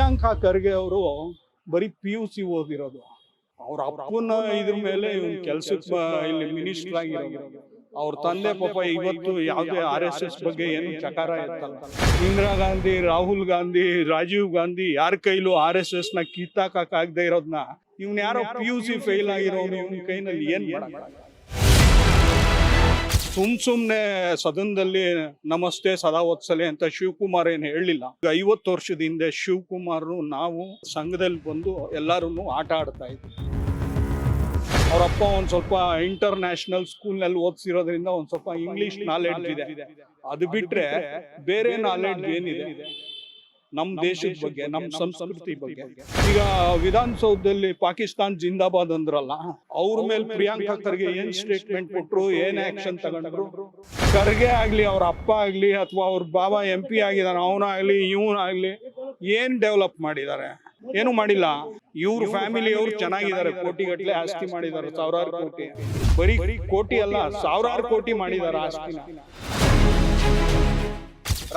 ಪ್ರಿಯಾಂಕಾ ಖರ್ಗೆ ಅವರು ಬರೀ P U C ಓದಿರೋದು. ಅವ್ರ ಅಪ್ಪನ ಇದ್ರ ಮೇಲೆ ಕೆಲ್ಸಕ್ಕೆ ಇಲ್ಲಿ ಮಿನಿಸ್ಟರ್ ಆಗಿರೋದು. ಅವ್ರ ತಂದೆ ಪಾಪ ಇವತ್ತು ಯಾವುದೇ ಆರ್ ಎಸ್ ಎಸ್ ಬಗ್ಗೆ ಏನು ಚಕಾರ ಎತ್ತಲ್ಲ ಇಂದಿರಾ ಗಾಂಧಿ, ರಾಹುಲ್ ಗಾಂಧಿ, ರಾಜೀವ್ ಗಾಂಧಿ ಯಾರ ಕೈಲೂ ಆರ್ ಎಸ್ ಎಸ್ನ ಕಿತ್ತಾಕಕ್ ಆಗದೆ ಇರೋದ್ನ. ಇವ್ನ ಯಾರೋ ಪಿ ಯು ಸಿ ಫೇಲ್ ಆಗಿರೋನು ಇವ್ನ ಕೈನಲ್ಲಿ ಏನ್ ಮಾಡಕ್ ಸುಮ್ ಸುಮ್ನೆ ಸದನದಲ್ಲಿ ನಮಸ್ತೆ ಸದಾ ಒತ್ಸಲೆ ಅಂತ ಶಿವಕುಮಾರ್ ಏನು ಹೇಳಲಿಲ್ಲ. ಈಗ ಐವತ್ತು ವರ್ಷದ ಹಿಂದೆ ಶಿವಕುಮಾರ್ ನಾವು ಸಂಘದಲ್ಲಿ ಬಂದು ಎಲ್ಲರೂ ಆಟ ಆಡ್ತಾ ಇದ್ವಿ. ಅವರಪ್ಪ ಒಂದ್ ಸ್ವಲ್ಪ ಇಂಟರ್ನ್ಯಾಷನಲ್ ಸ್ಕೂಲ್ನಲ್ಲಿ ಓದಿಸಿರೋದ್ರಿಂದ ಒಂದ್ ಸ್ವಲ್ಪ ಇಂಗ್ಲಿಷ್ ನಾಲೆಡ್ಜ್ ಇದೆ. ಅದು ಬಿಟ್ರೆ ಬೇರೆ ನಾಲೆಡ್ಜ್ ಏನಿದೆ? ನಮ್ ದೇಶದ ಬಗ್ಗೆ ನಮ್ಮ ಸಂಸ್ಕೃತಿ ಬಗ್ಗೆ. ಈಗ ವಿಧಾನಸೌಧದಲ್ಲಿ ಪಾಕಿಸ್ತಾನ್ ಜಿಂದಾಬಾದ್ ಅಂದ್ರಲ್ಲ ಅವ್ರ ಮೇಲೆ ಪ್ರಿಯಾಂಕಾ ಖರ್ಗೆ ಏನ್ ಸ್ಟೇಟ್ಮೆಂಟ್ ಕೊಟ್ರು ಏನ್ ಆಕ್ಷನ್ ತಗೊಂಡ್ರು? ಖರ್ಗೆ ಆಗ್ಲಿ ಅವ್ರ ಅಪ್ಪ ಆಗ್ಲಿ ಅಥವಾ ಅವ್ರ ಬಾಬಾ ಎಂ ಪಿ ಆಗಿದಾನ ಅವನಾಗ್ಲಿ ಇವನಾಗ್ಲಿ ಏನ್ ಡೆವಲಪ್ ಮಾಡಿದ್ದಾರೆ ಏನು ಮಾಡಿಲ್ಲ. ಇವ್ರ ಫ್ಯಾಮಿಲಿ ಅವ್ರು ಚೆನ್ನಾಗಿದ್ದಾರೆ ಕೋಟಿಗಟ್ಟಲೆ ಆಸ್ತಿ ಮಾಡಿದ್ದಾರೆ ಸಾವಿರಾರು ಕೋಟಿ. ಬರೀ ಕೋಟಿ ಅಲ್ಲ ಸಾವಿರಾರು ಕೋಟಿ ಮಾಡಿದ್ದಾರೆ ಆಸ್ತಿನ.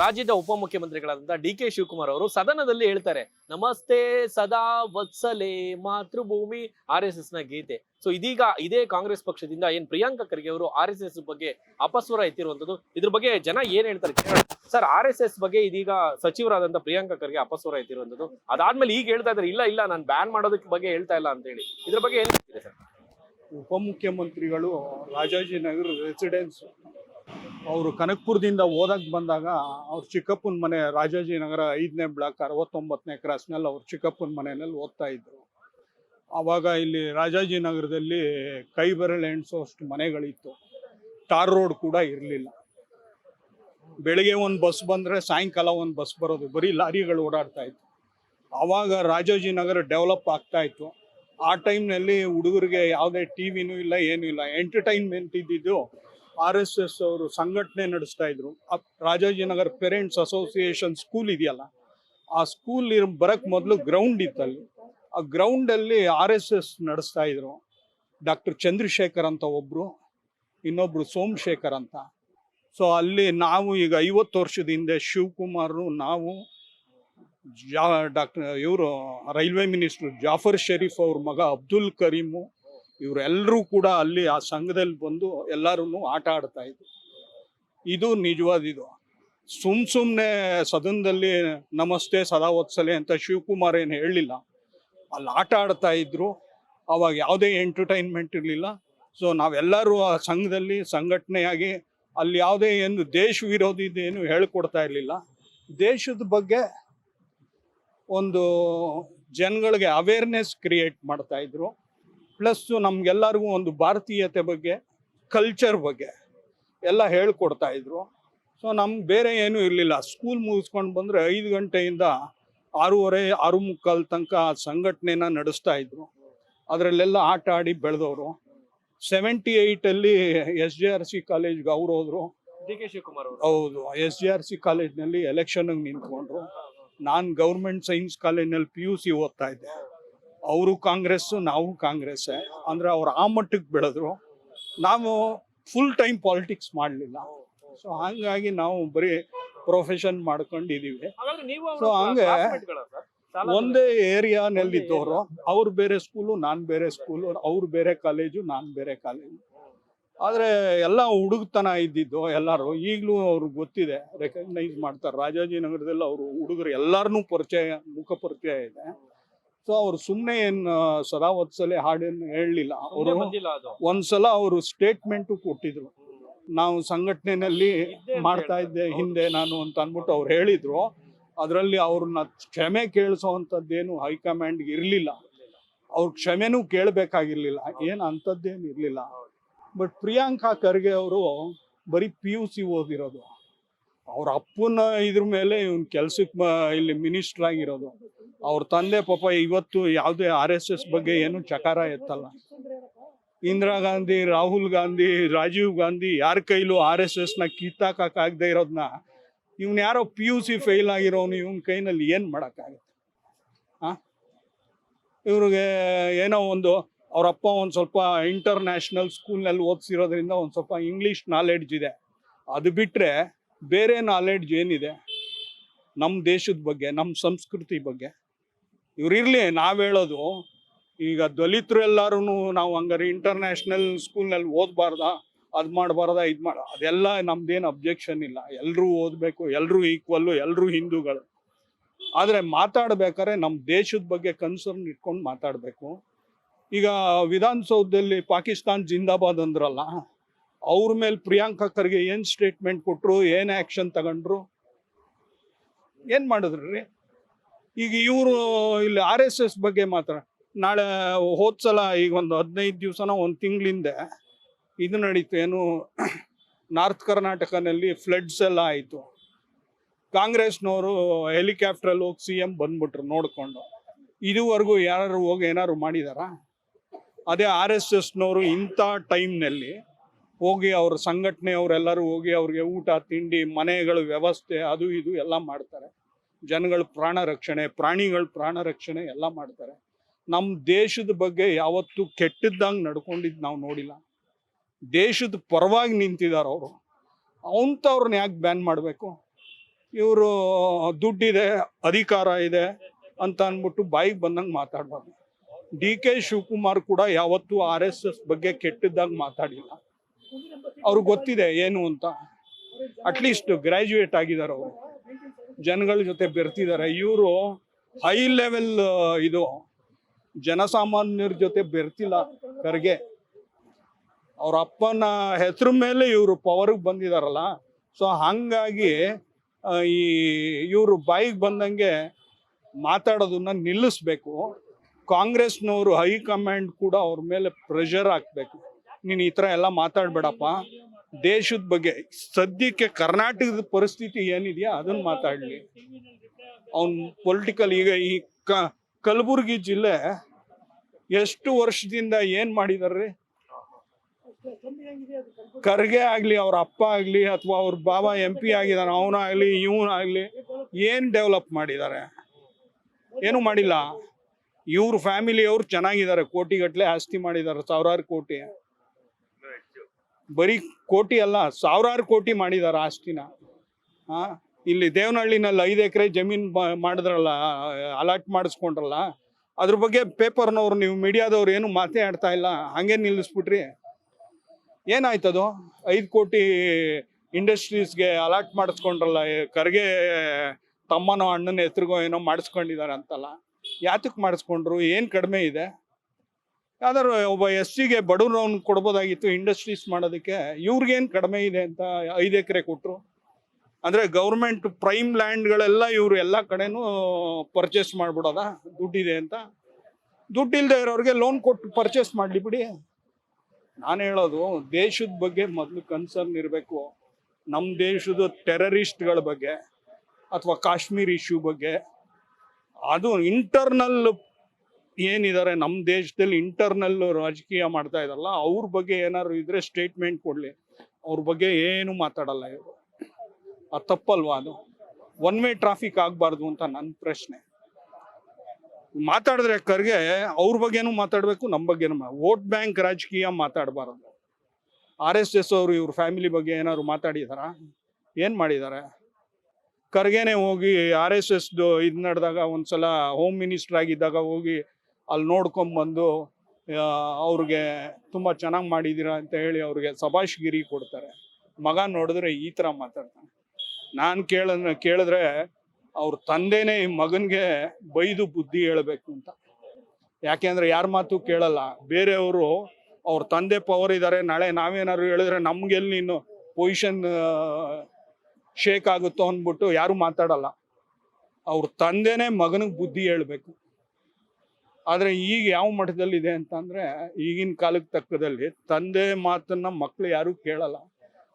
ರಾಜ್ಯದ ಉಪಮುಖ್ಯಮಂತ್ರಿಗಳಾದಂತಹ ಡಿ ಕೆ ಶಿವಕುಮಾರ್ ಅವರು ಸದನದಲ್ಲಿ ಹೇಳ್ತಾರೆ, ನಮಸ್ತೆ ಸದಾ ವತ್ಸಲೆ ಮಾತೃಭೂಮಿ ಆರ್ ಎಸ್ನ ಗೀತೆ. ಸೊ ಇದೀಗ ಇದೇ ಕಾಂಗ್ರೆಸ್ ಪಕ್ಷದಿಂದ ಏನ್ ಪ್ರಿಯಾಂಕಾ ಖರ್ಗೆ ಅವರು ಆರ್ ಬಗ್ಗೆ ಅಪಸ್ವರ ಎತ್ತಿರುವಂತದ್ದು, ಇದ್ರ ಬಗ್ಗೆ ಜನ ಏನ್ ಹೇಳ್ತಾರೆ ಸರ್, ಆರ್ ಬಗ್ಗೆ ಇದೀಗ ಸಚಿವರಾದಂತ ಪ್ರಿಯಾಂಕಾ ಖರ್ಗೆ ಅಪಸ್ವರ ಎತ್ತಿರುವಂತದ್ದು. ಅದಾದ್ಮೇಲೆ ಈಗ ಹೇಳ್ತಾ ಇದ್ದಾರೆ, ಇಲ್ಲ ಇಲ್ಲ, ನಾನು ಬ್ಯಾನ್ ಮಾಡೋದಕ್ಕೆ ಬಗ್ಗೆ ಹೇಳ್ತಾ ಇಲ್ಲ ಅಂತ ಹೇಳಿ. ಇದ್ರ ಬಗ್ಗೆ ಏನ್ ಹೇಳ್ತೀರಿ ಸರ್? ಉಪಮುಖ್ಯಮಂತ್ರಿಗಳು ರಾಜಾಜಿನಗರ ರೆಸಿಡೆನ್ಸ್ ಅವರು ಕನಕ್ಪುರದಿಂದ ಓದಕ್ಕೆ ಬಂದಾಗ ಅವ್ರ ಚಿಕ್ಕಪ್ಪನ ಮನೆ ರಾಜಾಜಿನಗರ ಐದನೇ ಬ್ಲಾಕ್ ಅರವತ್ತೊಂಬತ್ತನೇ ಕ್ರಾಸ್ನಲ್ಲಿ ಅವ್ರ ಚಿಕ್ಕಪ್ಪನ ಮನೆಯಲ್ಲಿ ಓದ್ತಾ ಇದ್ದರು ಆವಾಗ ಇಲ್ಲಿ ರಾಜಾಜಿನಗರದಲ್ಲಿ ಕೈ ಬೆರಳು ಎಣಿಸೋಷ್ಟು ಮನೆಗಳಿತ್ತು. ಟಾರ್ ರೋಡ್ ಕೂಡ ಇರಲಿಲ್ಲ. ಬೆಳಿಗ್ಗೆ ಒಂದು ಬಸ್ ಬಂದರೆ ಸಾಯಂಕಾಲ ಒಂದು ಬಸ್ ಬರೋದು, ಬರೀ ಲಾರಿಗಳು ಓಡಾಡ್ತಾ ಇತ್ತು. ಆವಾಗ ರಾಜಾಜಿನಗರ ಡೆವಲಪ್ ಆಗ್ತಾ ಇತ್ತು. ಆ ಟೈಮ್ನಲ್ಲಿ ಹುಡುಗರಿಗೆ ಯಾವುದೇ ಟಿ ವಿನೂ ಇಲ್ಲ, ಏನೂ ಇಲ್ಲ. ಎಂಟರ್ಟೈನ್ಮೆಂಟ್ ಇದ್ದಿದ್ದು ಆರ್ ಎಸ್ ಎಸ್ ಅವರು ಸಂಘಟನೆ ನಡೆಸ್ತಾ ಇದ್ರು. ರಾಜಾಜಿನಗರ್ ಪೇರೆಂಟ್ಸ್ ಅಸೋಸಿಯೇಷನ್ ಸ್ಕೂಲ್ ಇದೆಯಲ್ಲ, ಆ ಸ್ಕೂಲ್ ಇರ್ ಬರಕ್ ಮೊದಲು ಗ್ರೌಂಡ್ ಇತ್ತಲ್ಲಿ. ಆ ಗ್ರೌಂಡಲ್ಲಿ ಆರ್ ಎಸ್ ಎಸ್ ನಡೆಸ್ತಾ ಇದ್ರು. ಡಾಕ್ಟರ್ ಚಂದ್ರಶೇಖರ್ ಅಂತ ಒಬ್ರು, ಇನ್ನೊಬ್ರು ಸೋಮಶೇಖರ್ ಅಂತ. ಸೊ ಅಲ್ಲಿ ನಾವು ಈಗ ಐವತ್ತು ವರ್ಷದ ಹಿಂದೆ ಶಿವಕುಮಾರ್, ನಾವು ಜಾ ಡಾಕ್ಟರ್ ಇವರು ರೈಲ್ವೆ ಮಿನಿಸ್ಟ್ರು ಜಾಫರ್ ಶರೀಫ್ ಅವ್ರ ಮಗ ಅಬ್ದುಲ್ ಕರೀಮು ಇವರೆಲ್ಲರೂ ಕೂಡ ಅಲ್ಲಿ ಆ ಸಂಘದಲ್ಲಿ ಬಂದು ಎಲ್ಲರೂ ಆಟ ಆಡ್ತಾ ಇದ್ರು. ಇದು ನಿಜವಾದ ಇದು. ಸುಮ್ ಸುಮ್ಮನೆ ಸದನದಲ್ಲಿ ನಮಸ್ತೆ, ಸದಾ ಒತ್ಸಲೆ ಅಂತ ಶಿವಕುಮಾರ್ ಏನು ಹೇಳಲಿಲ್ಲ ಅಲ್ಲಿ ಆಟ ಆಡ್ತಾ ಇದ್ರು. ಅವಾಗ ಯಾವುದೇ ಎಂಟರ್ಟೈನ್ಮೆಂಟ್ ಇರಲಿಲ್ಲ. ಸೊ ನಾವೆಲ್ಲರೂ ಆ ಸಂಘದಲ್ಲಿ ಸಂಘಟನೆಯಾಗಿ ಅಲ್ಲಿ ಯಾವುದೇ ಏನು ದೇಶ ವಿರೋಧಿ ಏನು ಹೇಳ್ಕೊಡ್ತಾ ಇರಲಿಲ್ಲ. ದೇಶದ ಬಗ್ಗೆ ಒಂದು ಜನಗಳಿಗೆ ಅವೇರ್ನೆಸ್ ಕ್ರಿಯೇಟ್ ಮಾಡ್ತಾ ಇದ್ರು. ಪ್ಲಸ್ ನಮ್ಗೆಲ್ಲರಿಗೂ ಒಂದು ಭಾರತೀಯತೆ ಬಗ್ಗೆ ಕಲ್ಚರ್ ಬಗ್ಗೆ ಎಲ್ಲ ಹೇಳ್ಕೊಡ್ತಾ ಇದ್ರು. ಸೊ ನಮ್ಗೆ ಬೇರೆ ಏನೂ ಇರಲಿಲ್ಲ. ಸ್ಕೂಲ್ ಮುಗಿಸ್ಕೊಂಡು ಬಂದರೆ ಐದು ಗಂಟೆಯಿಂದ ಆರೂವರೆ ಆರು ಮುಕ್ಕಾಲ್ ತನಕ ಆ ಸಂಘಟನೆನ ನಡೆಸ್ತಾ ಇದ್ರು. ಅದರಲ್ಲೆಲ್ಲ ಆಟ ಆಡಿ ಬೆಳೆದವರು. ಸೆವೆಂಟಿ ಏಯ್ಟಲ್ಲಿ ಎಸ್ ಜೆ ಆರ್ ಸಿ ಕಾಲೇಜ್ಗೆ ಅವ್ರು ಹೋದ್ರು. ಡಿ ಕೆ ಶಿವಕುಮಾರ್ ಅವರು. ಹೌದು ಎಸ್ ಜಿ ಆರ್ ಸಿ ಕಾಲೇಜ್ನಲ್ಲಿ ಎಲೆಕ್ಷನ್ಗೆ ನಿಂತ್ಕೊಂಡ್ರು. ನಾನು ಗೌರ್ಮೆಂಟ್ ಸೈನ್ಸ್ ಕಾಲೇಜ್ನಲ್ಲಿ ಪಿ ಯು ಸಿ ಓದ್ತಾ ಇದ್ದೆ. ಅವರು ಕಾಂಗ್ರೆಸ್ಸು ನಾವು ಕಾಂಗ್ರೆಸ್ಸೇ ಅಂದರೆ ಅವ್ರು ಆ ಮಟ್ಟಕ್ಕೆ ಬೆಳೆದ್ರು. ನಾವು ಫುಲ್ ಟೈಮ್ ಪಾಲಿಟಿಕ್ಸ್ ಮಾಡಲಿಲ್ಲ. ಸೊ ಹಾಗಾಗಿ ನಾವು ಬರೀ ಪ್ರೊಫೆಷನ್ ಮಾಡ್ಕೊಂಡಿದ್ದೀವಿ ಸೊ ಹಂಗೆ ಒಂದೇ ಒಂದೇ ಏರಿಯಾನಲ್ಲಿದ್ದವರು ಅವ್ರು ಬೇರೆ ಸ್ಕೂಲು ನಾನು ಬೇರೆ ಸ್ಕೂಲು ಅವ್ರು ಬೇರೆ ಕಾಲೇಜು ನಾನು ಬೇರೆ ಕಾಲೇಜು ಆದರೆ ಎಲ್ಲ ಹುಡುಗತನ ಇದ್ದಿದ್ದು ಎಲ್ಲರೂ. ಈಗಲೂ ಅವ್ರಿಗೆ ಗೊತ್ತಿದೆ ರೆಕಗ್ನೈಸ್ ಮಾಡ್ತಾರೆ. ರಾಜಾಜಿನಗರದಲ್ಲಿ ಅವರು ಹುಡುಗರು ಎಲ್ಲರನ್ನೂ ಪರಿಚಯ ಮುಖ ಪರಿಚಯ ಇದೆ. ಸೊ ಅವ್ರು ಸುಮ್ಮನೆ ಏನು ಸದಾ ಒತ್ಸಲೆ ಹಾಡೇನು ಹೇಳಲಿಲ್ಲ. ಅವರು ಒಂದ್ಸಲ ಅವರು ಸ್ಟೇಟ್ಮೆಂಟು ಕೊಟ್ಟಿದ್ರು. ನಾವು ಸಂಘಟನೆಯಲ್ಲಿ ಮಾಡ್ತಾ ಇದ್ದೆ ಹಿಂದೆ. ನಾನು ಅಂತ ಅಂದ್ಬಿಟ್ಟು ಅವ್ರು ಹೇಳಿದ್ರು. ಅದರಲ್ಲಿ ಅವ್ರನ್ನ ಕ್ಷಮೆ ಕೇಳಿಸೋವಂಥದ್ದೇನು ಹೈಕಮಾಂಡ್ಗೆ ಇರಲಿಲ್ಲ. ಅವ್ರ ಕ್ಷಮೆನೂ ಕೇಳಬೇಕಾಗಿರ್ಲಿಲ್ಲ. ಏನು ಅಂಥದ್ದೇನು ಇರಲಿಲ್ಲ. ಬಟ್ ಪ್ರಿಯಾಂಕಾ ಖರ್ಗೆ ಅವರು ಬರೀ ಪಿ ಯು ಸಿ ಓದಿರೋದು. ಅವ್ರ ಅಪ್ಪನ ಇದ್ರ ಮೇಲೆ ಇವ್ನ ಕೆಲ್ಸಕ್ಕೆ ಇಲ್ಲಿ ಮಿನಿಸ್ಟರ್ ಆಗಿರೋದು. ಅವ್ರ ತಂದೆ ಪಾಪ ಇವತ್ತು ಯಾವುದೇ ಆರ್ ಎಸ್ ಎಸ್ ಬಗ್ಗೆ ಏನು ಚಕಾರ ಎತ್ತಲ್ಲ. ಇಂದಿರಾ ಗಾಂಧಿ, ರಾಹುಲ್ ಗಾಂಧಿ, ರಾಜೀವ್ ಗಾಂಧಿ ಯಾರ ಕೈಲೂ ಆರ್ ಎಸ್ ಎಸ್ನ ನ ಕಿತ್ತಾಕಕ್ ಆಗದೆ ಇರೋದನ್ನ ಇವ್ನ ಯಾರೋ ಪಿ ಯು ಸಿ ಫೇಲ್ ಆಗಿರೋನು ಇವನ್ ಕೈನಲ್ಲಿ ಏನು ಮಾಡೋಕ್ಕಾಗತ್ತೆ? ಹಾಂ ಇವ್ರಿಗೆ ಏನೋ ಒಂದು ಅವರಪ್ಪ ಒಂದು ಸ್ವಲ್ಪ ಇಂಟರ್ನ್ಯಾಷನಲ್ ಸ್ಕೂಲ್ನಲ್ಲಿ ಓದಿಸಿರೋದ್ರಿಂದ ಒಂದು ಸ್ವಲ್ಪ ಇಂಗ್ಲಿಷ್ ನಾಲೆಡ್ಜ್ ಇದೆ. ಅದು ಬಿಟ್ಟರೆ ಬೇರೆ ನಾಲೆಡ್ಜ್ ಏನಿದೆ ನಮ್ಮ ದೇಶದ ಬಗ್ಗೆ ನಮ್ಮ ಸಂಸ್ಕೃತಿ ಬಗ್ಗೆ. ಇವ್ರು ನಾವು ಹೇಳೋದು, ಈಗ ದಲಿತರು ಎಲ್ಲರೂ ನಾವು ಹಂಗಾರೆ ಇಂಟರ್ನ್ಯಾಷನಲ್ ಸ್ಕೂಲ್ನಲ್ಲಿ ಓದಬಾರ್ದ, ಅದು ಮಾಡಬಾರ್ದ, ಇದು ಮಾಡ, ಅದೆಲ್ಲ ನಮ್ದೇನು ಅಬ್ಜೆಕ್ಷನ್ ಇಲ್ಲ. ಎಲ್ಲರೂ ಓದಬೇಕು ಎಲ್ಲರೂ ಈಕ್ವಲ್ಲು ಎಲ್ಲರೂ ಹಿಂದೂಗಳು. ಆದರೆ ಮಾತಾಡಬೇಕಾದ್ರೆ ನಮ್ಮ ದೇಶದ ಬಗ್ಗೆ ಕನ್ಸರ್ನ್ ಇಟ್ಕೊಂಡು ಮಾತಾಡಬೇಕು. ಈಗ ವಿಧಾನಸೌಧದಲ್ಲಿ ಪಾಕಿಸ್ತಾನ್ ಜಿಂದಾಬಾದ್ ಅಂದ್ರಲ್ಲ ಅವ್ರ ಮೇಲೆ ಪ್ರಿಯಾಂಕಾ ಖರ್ಗೆ ಏನ್ ಸ್ಟೇಟ್ಮೆಂಟ್ ಕೊಟ್ಟರು ಏನ್ ಆಕ್ಷನ್ ತಗೊಂಡ್ರು? ಏನ್ ಮಾಡಿದ್ರಿ? ಈಗ ಇವರು ಇಲ್ಲಿ ಆರ್ ಎಸ್ ಎಸ್ ಬಗ್ಗೆ ಮಾತ್ರ, ನಾಳೆ ಹೋದ್ಸಲ ಈಗ ಒಂದು ಹದಿನೈದು ದಿವಸನ ಒಂದು ತಿಂಗಳಿಂದ ಇದು ನಡೀತು, ಏನು ನಾರ್ತ್ ಕರ್ನಾಟಕನಲ್ಲಿ ಫ್ಲಡ್ಸ್ ಎಲ್ಲ ಆಯಿತು. ಕಾಂಗ್ರೆಸ್ನವರು ಹೆಲಿಕಾಪ್ಟ್ರಲ್ಲಿ ಹೋಗಿ ಸಿ ಎಂ ಬಂದ್ಬಿಟ್ರು ನೋಡ್ಕೊಂಡು. ಇದುವರೆಗೂ ಯಾರು ಹೋಗಿ ಏನಾದ್ರು ಮಾಡಿದಾರಾ? ಅದೇ ಆರ್ ಎಸ್ ಎಸ್ನವರು ಇಂಥ ಟೈಮ್ನಲ್ಲಿ ಹೋಗಿ ಅವ್ರ ಸಂಘಟನೆಯವರೆಲ್ಲರೂ ಹೋಗಿ ಅವ್ರಿಗೆ ಊಟ, ತಿಂಡಿ, ಮನೆಗಳ ವ್ಯವಸ್ಥೆ ಅದು ಇದು ಎಲ್ಲ ಮಾಡ್ತಾರೆ. ಜನಗಳ ಪ್ರಾಣ ರಕ್ಷಣೆ, ಪ್ರಾಣಿಗಳ ಪ್ರಾಣ ರಕ್ಷಣೆ ಎಲ್ಲ ಮಾಡ್ತಾರೆ. ನಮ್ಮ ದೇಶದ ಬಗ್ಗೆ ಯಾವತ್ತೂ ಕೆಟ್ಟದ್ದಂಗೆ ನಡ್ಕೊಂಡಿದ್ದು ನಾವು ನೋಡಿಲ್ಲ. ದೇಶದ ಪರವಾಗಿ ನಿಂತಿದ್ದಾರೆ ಅವರು. ಅಂಥವ್ರನ್ನ ಯಾಕೆ ಬ್ಯಾನ್ ಮಾಡಬೇಕು? ಇವರು ದುಡ್ಡಿದೆ, ಅಧಿಕಾರ ಇದೆ ಅಂತ ಅಂದ್ಬಿಟ್ಟು ಬಾಯಿಗೆ ಬಂದಂಗೆ ಮಾತಾಡಬಾರ್ದು. ಡಿ ಕೆ ಶಿವಕುಮಾರ್ ಕೂಡ ಯಾವತ್ತೂ ಆರ್ ಎಸ್ ಎಸ್ ಬಗ್ಗೆ ಕೆಟ್ಟದ್ದಾಗಿ ಮಾತಾಡಿಲ್ಲ. ಅವ್ರಿಗೆ ಗೊತ್ತಿದೆ ಏನು ಅಂತ. ಅಟ್ಲೀಸ್ಟ್ ಗ್ರ್ಯಾಜುಯೇಟ್ ಆಗಿದ್ದಾರೆ ಅವರು. ಜನಗಳ ಜೊತೆ ಬೆರ್ತಿದ್ದಾರೆ. ಇವರು ಹೈ ಲೆವೆಲ್ ಇದು ಜನಸಾಮಾನ್ಯರ ಜೊತೆ ಬೆರ್ತಿಲ್ಲ ಕರ್ಗೆ. ಅವ್ರ ಅಪ್ಪನ ಹೆಸರು ಮೇಲೆ ಇವರು ಪವರ್ಗೆ ಬಂದಿದಾರಲ್ಲ. ಸೊ ಹಂಗಾಗಿ ಈ ಇವರು ಬಾಯಿಗೆ ಬಂದಂಗೆ ಮಾತಾಡೋದನ್ನ ನಿಲ್ಲಿಸ್ಬೇಕು. ಕಾಂಗ್ರೆಸ್ನವರು ಹೈಕಮಾಂಡ್ ಕೂಡ ಅವ್ರ ಮೇಲೆ ಪ್ರೆಷರ್ ಹಾಕ್ಬೇಕು. ನೀನು ಈ ಥರ ಎಲ್ಲ ಮಾತಾಡ್ಬೇಡಪ್ಪ. ದೇಶದ ಬಗ್ಗೆ, ಸದ್ಯಕ್ಕೆ ಕರ್ನಾಟಕದ ಪರಿಸ್ಥಿತಿ ಏನಿದೆಯಾ ಅದನ್ನು ಮಾತಾಡಲಿ. ಅವನು ಪೊಲಿಟಿಕಲ್ ಈಗ ಈ ಕ, ಕಲಬುರಗಿ ಜಿಲ್ಲೆ ಎಷ್ಟು ವರ್ಷದಿಂದ ಏನು ಮಾಡಿದಾರ್ರಿ? ಖರ್ಗೆ ಆಗಲಿ, ಅವ್ರ ಅಪ್ಪ ಆಗಲಿ ಅಥವಾ ಅವ್ರ ಬಾಬಾ ಎಂ ಪಿ ಆಗಿದ್ದಾನೆ ಅವನಾಗಲಿ ಇವನಾಗಲಿ ಏನು ಡೆವಲಪ್ ಮಾಡಿದ್ದಾರೆ ಏನು ಮಾಡಿಲ್ಲ. ಇವ್ರ ಫ್ಯಾಮಿಲಿಯವರು ಚೆನ್ನಾಗಿದ್ದಾರೆ ಕೋಟಿಗಟ್ಟಲೆ ಆಸ್ತಿ ಮಾಡಿದ್ದಾರೆ ಸಾವಿರಾರು ಕೋಟಿ. ಬರೀ ಕೋಟಿ ಅಲ್ಲ, ಸಾವಿರಾರು ಕೋಟಿ ಮಾಡಿದ್ದಾರೆ ಆಸ್ತಿನ. ಇಲ್ಲಿ ದೇವನಹಳ್ಳಿನಲ್ಲಿ ಐದು ಎಕರೆ ಜಮೀನ್ ಮಾಡಿದ್ರಲ್ಲ, ಅಲಾಟ್ ಮಾಡಿಸ್ಕೊಂಡ್ರಲ್ಲ, ಅದ್ರ ಬಗ್ಗೆ ಪೇಪರ್ನವ್ರು, ನೀವು ಮೀಡಿಯಾದವ್ರು ಏನು ಮಾತೇ ಆಡ್ತಾ ಇಲ್ಲ, ಹಂಗೆ ನಿಲ್ಲಿಸ್ಬಿಟ್ರಿ. ಏನಾಯ್ತದು? ಐದು ಕೋಟಿ ಇಂಡಸ್ಟ್ರೀಸ್ಗೆ ಅಲಾಟ್ ಮಾಡಿಸ್ಕೊಂಡ್ರಲ್ಲ ಕರ್ಗೆ ತಮ್ಮನೋ ಅಣ್ಣನ ಹೆಸರಿಗೋ ಏನೋ ಮಾಡಿಸ್ಕೊಂಡಿದ್ದಾರೆ ಅಂತಲ್ಲ. ಯಾತಕ್ಕೆ ಮಾಡಿಸ್ಕೊಂಡ್ರು? ಏನು ಕಡಿಮೆ ಇದೆ? ಯಾವ್ದಾದ್ರು ಒಬ್ಬ ಎಸ್ ಸಿಗೆ ಬಡವ್ರವ್ನು ಕೊಡ್ಬೋದಾಗಿತ್ತು ಇಂಡಸ್ಟ್ರೀಸ್ ಮಾಡೋದಕ್ಕೆ, ಇವ್ರಿಗೇನು ಕಡಿಮೆ ಇದೆ ಅಂತ ಐದು ಎಕರೆ ಕೊಟ್ಟರು ಅಂದರೆ ಗೌರ್ಮೆಂಟ್ ಪ್ರೈಮ್ ಲ್ಯಾಂಡ್ಗಳೆಲ್ಲ ಇವರು ಎಲ್ಲ ಕಡೆನೂ ಪರ್ಚೇಸ್ ಮಾಡ್ಬಿಡೋದ? ದುಡ್ಡಿದೆ ಅಂತ. ದುಡ್ಡಿಲ್ಲದೆ ಇರೋರಿಗೆ ಲೋನ್ ಕೊಟ್ಟು ಪರ್ಚೇಸ್ ಮಾಡಲಿ ಬಿಡಿ. ನಾನು ಹೇಳೋದು, ದೇಶದ ಬಗ್ಗೆ ಮೊದಲು ಕನ್ಸರ್ನ್ ಇರಬೇಕು. ನಮ್ಮ ದೇಶದ ಟೆರರಿಸ್ಟ್ಗಳ ಬಗ್ಗೆ, ಅಥವಾ ಕಾಶ್ಮೀರ್ ಇಶ್ಯೂ ಬಗ್ಗೆ. ಅದು ಇಂಟರ್ನಲ್ ಏನಿದ್ದಾರೆ ನಮ್ಮ ದೇಶದಲ್ಲಿ ಇಂಟರ್ನಲ್ ರಾಜಕೀಯ ಮಾಡ್ತಾ ಇದಾರಲ್ಲ ಅವ್ರ ಬಗ್ಗೆ ಏನಾದ್ರು ಇದ್ರೆ ಸ್ಟೇಟ್ಮೆಂಟ್ ಕೊಡಲಿ. ಅವ್ರ ಬಗ್ಗೆ ಏನು ಮಾತಾಡಲ್ಲ ಇವರು. ಅದು ತಪ್ಪಲ್ವಾ ಅದು? ಒನ್ ವೇ ಟ್ರಾಫಿಕ್ ಆಗಬಾರ್ದು ಅಂತ ನನ್ನ ಪ್ರಶ್ನೆ. ಮಾತಾಡಿದ್ರೆ ಖರ್ಗೆ ಅವ್ರ ಬಗ್ಗೆನೂ ಮಾತಾಡಬೇಕು ನಮ್ಮ ಬಗ್ಗೆನೂ ವೋಟ್ ಬ್ಯಾಂಕ್ ರಾಜಕೀಯ ಮಾತಾಡಬಾರದು. ಆರ್ ಎಸ್ ಎಸ್ ಅವರು ಇವ್ರ ಫ್ಯಾಮಿಲಿ ಬಗ್ಗೆ ಏನಾದ್ರು ಮಾತಾಡಿದಾರ? ಏನು ಮಾಡಿದ್ದಾರೆ ಖರ್ಗೆನೆ ಹೋಗಿ ಆರ್ ಎಸ್ ಎಸ್ದು ಇದು ನಡೆದಾಗ ಒಂದ್ಸಲ ಹೋಮ್ ಮಿನಿಸ್ಟರ್ ಆಗಿದ್ದಾಗ ಹೋಗಿ ಅಲ್ಲಿ ನೋಡ್ಕೊಂಬಂದು ಅವ್ರಿಗೆ ತುಂಬ ಚೆನ್ನಾಗಿ ಮಾಡಿದ್ದೀರಾ ಅಂತ ಹೇಳಿ ಅವ್ರಿಗೆ ಸಭಾಷ್ಗಿರಿ ಕೊಡ್ತಾರೆ. ಮಗ ನೋಡಿದ್ರೆ ಈ ಥರ ಮಾತಾಡ್ತಾನೆ. ನಾನು ಕೇಳ ಕೇಳಿದ್ರೆ ಅವ್ರ ತಂದೆನೇ ಈ ಮಗನಿಗೆ ಬೈದು ಬುದ್ಧಿ ಹೇಳಬೇಕು ಅಂತ. ಯಾಕೆಂದ್ರೆ ಯಾರ ಮಾತು ಕೇಳಲ್ಲ. ಬೇರೆಯವರು ಅವ್ರ ತಂದೆ ಪವರ್ ಇದ್ದಾರೆ ನಾಳೆ ನಾವೇನಾದ್ರು ಹೇಳಿದ್ರೆ ನಮ್ಗೆಲ್ಲಿ ನೀನು ಪೊಸಿಷನ್ ಶೇಕ್ ಆಗುತ್ತೋ ಅಂದ್ಬಿಟ್ಟು ಯಾರು ಮಾತಾಡಲ್ಲ. ಅವ್ರ ತಂದೆನೇ ಮಗನಿಗೆ ಬುದ್ಧಿ ಹೇಳ್ಬೇಕು. ಆದ್ರೆ ಈಗ ಯಾವ ಮಟ್ಟದಲ್ಲಿ ಇದೆ ಅಂತಂದ್ರೆ ಈಗಿನ ಕಾಲಕ್ಕೆ ತಕ್ಕದಲ್ಲಿ ತಂದೆ ಮಾತನ್ನ ಮಕ್ಕಳು ಯಾರು ಕೇಳಲ್ಲ.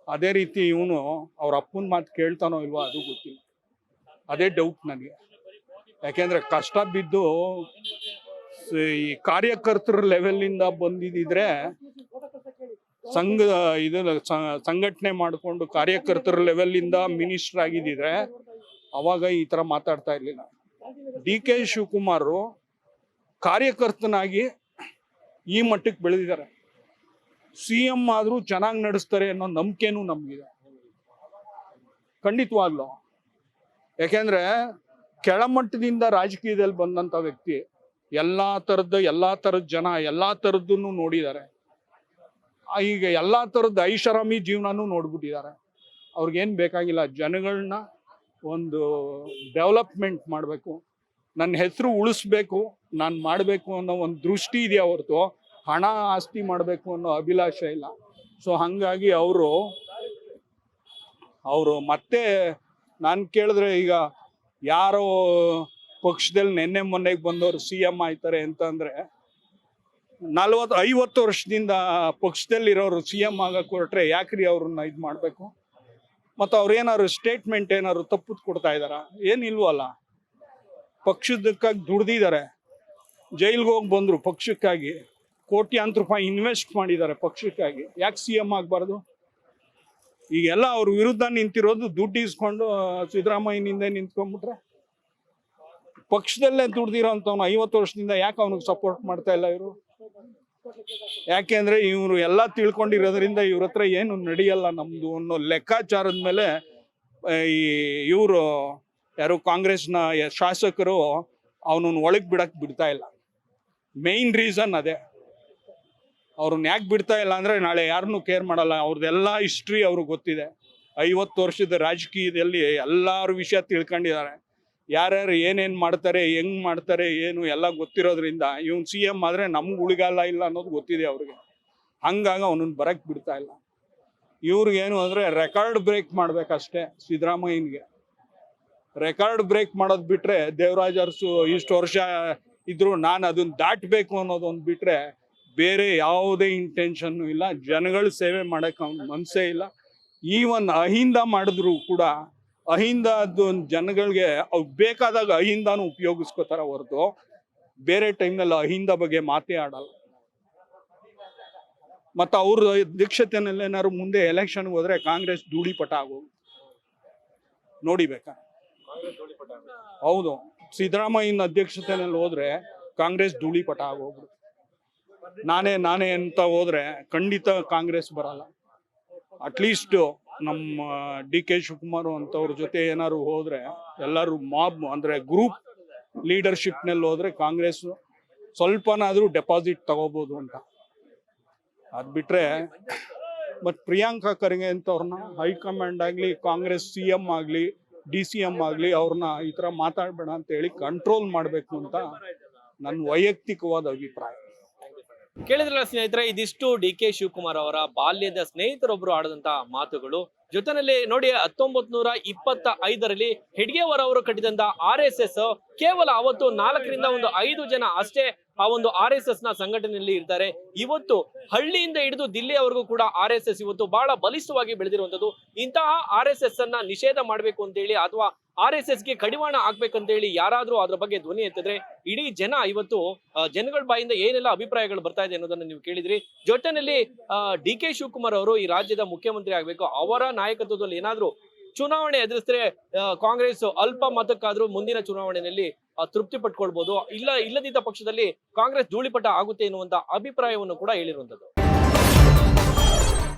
ಅದೇ ರೀತಿ ಇವನು ಅವ್ರ ಅಪ್ಪನ ಮಾತು ಕೇಳ್ತಾನೋ ಇಲ್ವೋ ಅದು ಗೊತ್ತಿಲ್ಲ. ಅದೇ ಡೌಟ್ ನನಗೆ. ಯಾಕೆಂದರೆ ಕಷ್ಟ ಬಿದ್ದು ಈ ಕಾರ್ಯಕರ್ತರ ಲೆವೆಲಿಂದ ಬಂದಿದ್ರೆ ಸಂಘ ಇದು ಸಂಘಟನೆ ಮಾಡಿಕೊಂಡು ಕಾರ್ಯಕರ್ತರ ಲೆವೆಲಿಂದ ಮಿನಿಸ್ಟರ್ ಆಗಿದ್ದಿದ್ರೆ ಅವಾಗ ಈ ತರ ಮಾತಾಡ್ತಾ ಇರ್ಲಿಲ್ಲ. ಡಿ ಕೆ ಶಿವಕುಮಾರ್ ಕಾರ್ಯಕರ್ತನಾಗಿ ಈ ಮಟ್ಟಕ್ಕೆ ಬೆಳೆದಿದ್ದಾರೆ. ಸಿ ಎಂ ಆದರೂ ಚೆನ್ನಾಗಿ ನಡೆಸ್ತಾರೆ ಅನ್ನೋ ನಂಬಿಕೆನೂ ನಮಗಿದೆ. ಖಂಡಿತವಾಗ್ಲು. ಯಾಕೆಂದ್ರೆ ಕೆಳಮಟ್ಟದಿಂದ ರಾಜಕೀಯದಲ್ಲಿ ಬಂದಂತ ವ್ಯಕ್ತಿ ಎಲ್ಲಾ ಥರದ ಎಲ್ಲಾ ಥರದ ಜನ ಎಲ್ಲಾ ಥರದ್ದನ್ನು ನೋಡಿದ್ದಾರೆ. ಈಗ ಎಲ್ಲಾ ಥರದ ಐಷಾರಾಮಿ ಜೀವನನೂ ನೋಡ್ಬಿಟ್ಟಿದ್ದಾರೆ. ಅವ್ರಿಗೇನು ಬೇಕಾಗಿಲ್ಲ ಜನಗಳನ್ನ ಒಂದು ಡೆವಲಪ್ಮೆಂಟ್ ಮಾಡಬೇಕು. ನನ್ನ ಹೆಸರು ಉಳಿಸ್ಬೇಕು, ನಾನು ಮಾಡಬೇಕು ಅನ್ನೋ ಒಂದು ದೃಷ್ಟಿ ಇದೆಯಾ ಹೊರತು? ಹಣ ಆಸ್ತಿ ಮಾಡಬೇಕು ಅನ್ನೋ ಅಭಿಲಾಷೆ ಇಲ್ಲ. ಸೊ ಹಾಗಾಗಿ ಅವರು ಅವರು ಮತ್ತೆ ನಾನು ಕೇಳಿದ್ರೆ ಈಗ ಯಾರೋ ಪಕ್ಷದಲ್ಲಿ ನಿನ್ನೆ ಮೊನ್ನೆಗೆ ಬಂದವರು ಸಿ ಎಂ ಆಯ್ತಾರೆ ಅಂತಂದ್ರೆ ನಲ್ವತ್ತು ಐವತ್ತು ವರ್ಷದಿಂದ ಪಕ್ಷದಲ್ಲಿರೋರು ಸಿ ಎಂ ಆಗಕ್ಕೆ ಹೊರಟ್ರೆ ಯಾಕ್ರಿ ಅವ್ರನ್ನ ಇದು ಮಾಡಬೇಕು? ಮತ್ತು ಅವ್ರು ಏನಾದ್ರು ಸ್ಟೇಟ್ಮೆಂಟ್ ಏನಾದ್ರು ತಪ್ಪುದು ಕೊಡ್ತಾ ಇದ್ದಾರಾ? ಏನಿಲ್ವಲ್ಲ ಪಕ್ಷದಕ್ಕಾಗಿ ದುಡ್ದಿದ್ದಾರೆ, ಜೈಲ್ಗೆ ಹೋಗಿ ಬಂದರು ಪಕ್ಷಕ್ಕಾಗಿ, ಕೋಟ್ಯಾಂತರ ರೂಪಾಯಿ ಇನ್ವೆಸ್ಟ್ ಮಾಡಿದ್ದಾರೆ ಪಕ್ಷಕ್ಕಾಗಿ. ಯಾಕೆ ಸಿ ಎಂ ಆಗಬಾರ್ದು? ಈಗೆಲ್ಲ ಅವ್ರ ವಿರುದ್ಧ ನಿಂತಿರೋದು ದುಡ್ಡು ಇಸ್ಕೊಂಡು ಸಿದ್ದರಾಮಯ್ಯನಿಂದ ನಿಂತ್ಕೊಂಡ್ಬಿಟ್ರೆ. ಪಕ್ಷದಲ್ಲೇ ದುಡ್ದಿರೋಂಥವ್ನು ಐವತ್ತು ವರ್ಷದಿಂದ ಯಾಕೆ ಅವನಿಗೆ ಸಪೋರ್ಟ್ ಮಾಡ್ತಾ ಇಲ್ಲ ಇವರು? ಯಾಕೆಂದ್ರೆ ಇವರು ಎಲ್ಲ ತಿಳ್ಕೊಂಡಿರೋದ್ರಿಂದ ಇವ್ರ ಹತ್ರ ಏನು ನಡೆಯಲ್ಲ ನಮ್ದು ಅನ್ನೋ ಲೆಕ್ಕಾಚಾರದ ಮೇಲೆ, ಈ ಇವರು ಯಾರು ಕಾಂಗ್ರೆಸ್ನ ಶಾಸಕರು ಅವನನ್ನ ಒಳಗೆ ಬಿಡಕ್ಕೆ ಬಿಡ್ತಾ ಇಲ್ಲ. ಮೇನ್ ರೀಸನ್ ಅದೇ. ಅವ್ರನ್ನ ಯಾಕೆ ಬಿಡ್ತಾ ಇಲ್ಲ ಅಂದ್ರೆ ನಾಳೆ ಯಾರನ್ನೂ ಕೇರ್ ಮಾಡಲ್ಲ. ಅವ್ರದ್ದೆಲ್ಲ ಹಿಸ್ಟ್ರಿ ಅವ್ರಿಗೆ ಗೊತ್ತಿದೆ. ಐವತ್ತು ವರ್ಷದ ರಾಜಕೀಯದಲ್ಲಿ ಎಲ್ಲಾರು ವಿಷಯ ತಿಳ್ಕೊಂಡಿದ್ದಾರೆ. ಯಾರ್ಯಾರು ಏನೇನು ಮಾಡ್ತಾರೆ, ಹೆಂಗ್ ಮಾಡ್ತಾರೆ, ಏನು ಎಲ್ಲ ಗೊತ್ತಿರೋದ್ರಿಂದ ಇವ್ನು ಸಿ ಎಂ ಆದರೆ ನಮ್ಗೆ ಉಳಿಗಾಲ ಇಲ್ಲ ಅನ್ನೋದು ಗೊತ್ತಿದೆ ಅವ್ರಿಗೆ. ಹಂಗಾಗಿ ಅವನನ್ನ ಬರಕ್ಕೆ ಬಿಡ್ತಾ ಇಲ್ಲ. ಇವ್ರಿಗೇನು ಅಂದ್ರೆ ರೆಕಾರ್ಡ್ ಬ್ರೇಕ್ ಮಾಡ್ಬೇಕಷ್ಟೇ ಸಿದ್ದರಾಮಯ್ಯನಿಗೆ. ರೆಕಾರ್ಡ್ ಬ್ರೇಕ್ ಮಾಡೋದು ಬಿಟ್ರೆ ದೇವರಾಜ್ ಅರಸು ಇಷ್ಟು ವರ್ಷ ಇದ್ರು ನಾನು ಅದನ್ನ ದಾಟಬೇಕು ಅನ್ನೋದೊಂದು ಬಿಟ್ರೆ ಬೇರೆ ಯಾವುದೇ ಇಂಟೆನ್ಷನ್ನು ಇಲ್ಲ. ಜನಗಳ ಸೇವೆ ಮಾಡಕ್ ಅವ್ನ ಮನಸ್ಸೇ ಇಲ್ಲ. ಈವನ್ ಅಹಿಂದ ಮಾಡಿದ್ರು ಕೂಡ ಅಹಿಂದ ಜನಗಳಿಗೆ ಅವ್ ಬೇಕಾದಾಗ ಅಹಿಂದಾನು ಉಪಯೋಗಿಸ್ಕೋತಾರ ಹೊರತು ಬೇರೆ ಟೈಮ್ನಲ್ಲಿ ಅಹಿಂದ ಬಗ್ಗೆ ಮಾತೇ ಆಡಲ್ಲ. ಮತ್ತು ಅವ್ರ ಅಧ್ಯಕ್ಷತೆಯಲ್ಲೇನಾದ್ರು ಮುಂದೆ ಎಲೆಕ್ಷನ್ಗೆ ಹೋದ್ರೆ ಕಾಂಗ್ರೆಸ್ ಧೂಳಿಪಟ ಆಗೋದು ನೋಡಿಬೇಕಾ? ಹೌದು. ಸಿದ್ದರಾಮಯ್ಯನ ಅಧ್ಯಕ್ಷತೆಯಲ್ಲಿ ಹೋದ್ರೆ ಕಾಂಗ್ರೆಸ್ ಧೂಳಿಪಟ ಆಗೋಗ್ಬಿಡುತ್ತೆ ನಾನೇ ನಾನೇ ಅಂತ ಹೋದ್ರೆ ಖಂಡಿತ ಕಾಂಗ್ರೆಸ್ ಬರಲ್ಲ. ಅಟ್ಲೀಸ್ಟ್ ನಮ್ಮ ಡಿ ಕೆ ಶಿವಕುಮಾರ್ ಅಂತವ್ರ ಜೊತೆ ಏನಾದ್ರು ಹೋದ್ರೆ ಎಲ್ಲರೂ ಮಾಬ್ ಅಂದ್ರೆ ಗ್ರೂಪ್ ಲೀಡರ್ಶಿಪ್ನಲ್ಲಿ ಹೋದ್ರೆ ಕಾಂಗ್ರೆಸ್ ಸ್ವಲ್ಪನಾದ್ರೂ ಡೆಪಾಸಿಟ್ ತಗೋಬಹುದು ಅಂತ. ಅದ್ ಬಿಟ್ರೆ ಮತ್ ಪ್ರಿಯಾಂಕಾ ಖರ್ಗೆ ಅಂತವ್ರನ್ನ ಹೈಕಮಾಂಡ್ ಆಗ್ಲಿ, ಕಾಂಗ್ರೆಸ್ ಸಿ ಎಂ ಆಗ್ಲಿ ಡಿ ಸಿ ಎಂ ಆಗಲಿ ಅವ್ರನ್ನ ಈ ಥರ ಮಾತಾಡಬೇಡ ಅಂತ ಹೇಳಿ ಕಂಟ್ರೋಲ್ ಮಾಡಬೇಕು ಅಂತ ನನ್ನ ವೈಯಕ್ತಿಕವಾದ ಅಭಿಪ್ರಾಯ. ಕೇಳಿದ್ರಲ್ಲ ಸ್ನೇಹಿತರೆ, ಇದಿಷ್ಟು ಡಿ ಕೆ ಶಿವಕುಮಾರ್ ಅವರ ಬಾಲ್ಯದ ಸ್ನೇಹಿತರೊಬ್ರು ಆಡದಂತ ಮಾತುಗಳು. ಜೊತೆನಲ್ಲಿ ನೋಡಿ ಹತ್ತೊಂಬತ್ ನೂರ ಇಪ್ಪತ್ತ ಐದರಲ್ಲಿ ಹೆಡ್ಗೇವರ್ ಅವರು ಕಟ್ಟಿದಂತ ಆರ್ ಎಸ್ ಎಸ್ ಕೇವಲ ಅವತ್ತು ನಾಲ್ಕರಿಂದ ಒಂದು ಐದು ಜನ ಅಷ್ಟೇ ಆ ಒಂದು ಆರ್ ಎಸ್ ಎಸ್ನ ಸಂಘಟನೆಯಲ್ಲಿ ಇರ್ತಾರೆ. ಇವತ್ತು ಹಳ್ಳಿಯಿಂದ ಹಿಡಿದು ದಿಲ್ಲಿಯವರೆಗೂ ಕೂಡ ಆರ್ ಎಸ್ ಎಸ್ ಇವತ್ತು ಬಹಳ ಬಲಿಷ್ಠವಾಗಿ ಬೆಳೆದಿರುವಂತದ್ದು. ಇಂತಹ ಆರ್ ಎಸ್ ಎಸ್ ಅನ್ನ ನಿಷೇಧ ಮಾಡಬೇಕು ಅಂತೇಳಿ ಅಥವಾ ಆರ್ ಎಸ್ ಎಸ್ಗೆ ಕಡಿವಾಣ ಆಗ್ಬೇಕಂತ ಹೇಳಿ ಯಾರಾದ್ರೂ ಅದ್ರ ಬಗ್ಗೆ ಧ್ವನಿ ಎತ್ತಿದ್ರೆ ಇಡೀ ಜನ ಇವತ್ತು ಜನಗಳ ಬಾಯಿಂದ ಏನೆಲ್ಲ ಅಭಿಪ್ರಾಯಗಳು ಬರ್ತಾ ಇದೆ ಅನ್ನೋದನ್ನ ನೀವು ಕೇಳಿದ್ರಿ. ಜೊತೆನಲ್ಲಿ ಡಿ ಕೆ ಶಿವಕುಮಾರ್ ಅವರು ಈ ರಾಜ್ಯದ ಮುಖ್ಯಮಂತ್ರಿ ಆಗ್ಬೇಕು. ಅವರ ನಾಯಕತ್ವದಲ್ಲಿ ಏನಾದ್ರೂ ಚುನಾವಣೆ ಎದುರಿಸಿದ್ರೆ ಕಾಂಗ್ರೆಸ್ ಅಲ್ಪ ಮತಕ್ಕಾದ್ರೂ ಮುಂದಿನ ಚುನಾವಣೆಯಲ್ಲಿ ತೃಪ್ತಿ ಪಟ್ಕೊಳ್ಬಹುದು ಇಲ್ಲ, ಇಲ್ಲದಿದ್ದ ಪಕ್ಷದಲ್ಲಿ ಕಾಂಗ್ರೆಸ್ ಧೂಳಿಪಟ ಆಗುತ್ತೆ ಎನ್ನುವಂತ ಅಭಿಪ್ರಾಯವನ್ನು ಕೂಡ ಹೇಳಿರುವಂತದ್ದು